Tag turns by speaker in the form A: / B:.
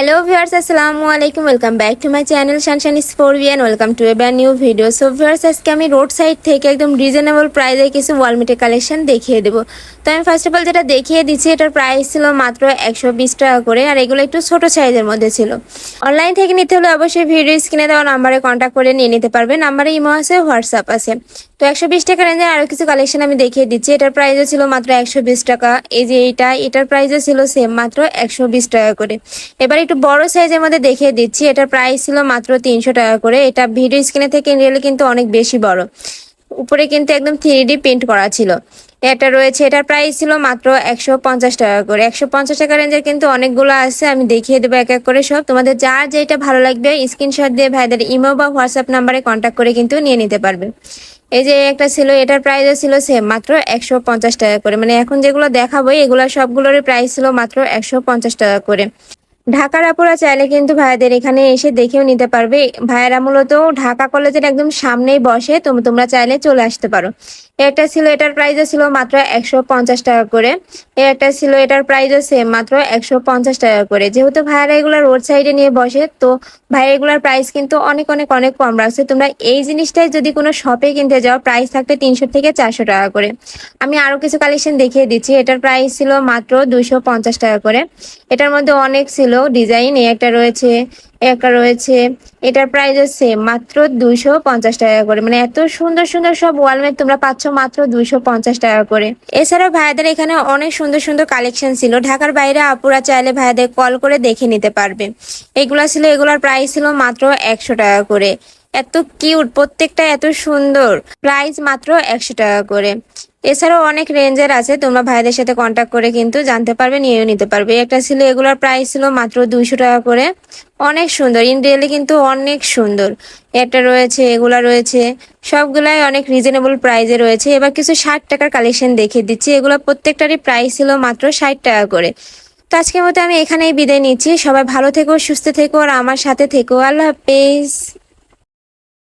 A: Hello viewers আসসালামু আলাইকুম welcome back to my channel শানশান স্পোর্ভিয়ান welcome to a brand new video so viewers আজকে আমি road side থেকে একদম রিজনেবল প্রাইসে কিছু ওয়ালমেটের কালেকশন দেখিয়ে দেবো। তো আমি ফার্স্ট অফ অল যেটা দেখিয়ে দিচ্ছি, এটার প্রাইস ছিল মাত্র একশো বিশ টাকা করে, আর এগুলো একটু ছোট সাইজের মধ্যে ছিল। অনলাইন থেকে নিতে হলে অবশ্যই ভিডিও স্ক্রিনে দেওয়া নাম্বারে কন্ট্যাক্ট করে নিয়ে নিতে পারবে। নাম্বারে ইমো আছে হোয়াটসঅ্যাপ আছে। তো একশো বিশ টাকা রেঞ্জের আরও কিছু কালেকশন আমি দেখিয়ে দিচ্ছি। এটার প্রাইসও ছিল মাত্র একশো বিশ টাকা। এই যে এটা এটার প্রাইসও ছিল সেম মাত্র একশো বিশ টাকা করে। এবার একটু বড় সাইজের মধ্যে দেখিয়ে দিচ্ছি। এটার প্রাইস ছিল মাত্র তিনশো টাকা করে। এটা ভিডিও স্ক্রিনে থেকে রিয়েলি কিন্তু অনেক বেশি বড়। উপরে কিন্তু একদম থ্রি প্রিন্ট করা ছিল। এটা রয়েছে, এটার প্রাইস ছিল মাত্র একশো পঞ্চাশ টাকা করে। একশো পঞ্চাশ টাকা রেঞ্জের কিন্তু অনেকগুলো আছে, আমি দেখিয়ে দেবো এক এক করে সব। তোমাদের যার যেটা ভালো লাগবে স্ক্রিনশট দিয়ে ভাইদের ইমো বা হোয়াটসঅ্যাপ নাম্বারে কন্ট্যাক্ট করে কিন্তু নিয়ে নিতে পারবে। এই যে একটা ছিল, এটার প্রাইসও ছিল সেম মাত্র একশো পঞ্চাশ টাকা করে। মানে এখন যেগুলো দেখাবো, এগুলো সবগুলোর প্রাইস ছিল মাত্র একশো পঞ্চাশ টাকা করে। ঢাকার আপুরা চাইলে কিন্তু ভাইয়াদের এখানে এসে দেখেও নিতে পারবে। ভাইয়ারা মূলত ঢাকা কলেজের একদম সামনেই বসে তুমি তোমরা চাইলে চলে আসতে পারো। একটা ছিল এটার প্রাইসও ছিল মাত্র একশো পঞ্চাশ টাকা করে। একটা ছিল এটার প্রাইসও সেম মাত্র একশো পঞ্চাশ টাকা করে। যেহেতু ভাইয়ারা এগুলো রোড সাইডে নিয়ে বসে, তো ভাইয়া এগুলোর প্রাইস কিন্তু অনেক অনেক অনেক কম রাখছে। তোমরা এই জিনিসটাই যদি কোনো শপে কিনতে যাও প্রাইস থাকতে তিনশো থেকে চারশো টাকা করে। আমি আরও কিছু কালেকশন দেখিয়ে দিচ্ছি। এটার প্রাইস ছিল মাত্র দুশো পঞ্চাশ টাকা করে। এটার মধ্যে অনেক ছিল ডিজাইন, এই একটা রয়েছে একটা রয়েছে। এটার প্রাইস হচ্ছে মাত্র দুইশো পঞ্চাশ টাকা করে। মানে এত সুন্দর সুন্দর সব ওয়ালমেট তোমরা পাচ্ছ মাত্র দুইশো পঞ্চাশ টাকা করে। এছাড়াও ভাইয়াদের এখানে অনেক সুন্দর সুন্দর কালেকশন ছিল। ঢাকার বাইরে আপুরা চাইলে ভাইয়াদের কল করে দেখে নিতে পারবে। এগুলা ছিল, এগুলার প্রাইস ছিল মাত্র একশো টাকা করে। এত কিউট প্রত্যেকটা এত সুন্দর। প্রাইস মাত্র একশো টাকা করে। এছাড়াও অনেক রেঞ্জের আছে, তোমরা ভাইদের সাথে কন্ট্যাক্ট করে কিন্তু জানতে পারবে, নিয়েও নিতে পারবে। একটা ছিল, এগুলোর প্রাইস ছিল মাত্র দুইশো টাকা করে। অনেক সুন্দর ইন রিয়েলি কিন্তু অনেক সুন্দর। একটা রয়েছে, এগুলা রয়েছে, সবগুলাই অনেক রিজনেবল প্রাইজে রয়েছে। এবার কিছু ষাট টাকার কালেকশন দেখে দিচ্ছি। এগুলো প্রত্যেকটারই প্রাইস ছিল মাত্র ষাট টাকা করে। তো আজকের মতো আমি এখানেই বিদায় নিচ্ছি। সবাই ভালো থেকো, সুস্থ থেকো, আর আমার সাথে থেকো। আল্লাহ হাফেজ।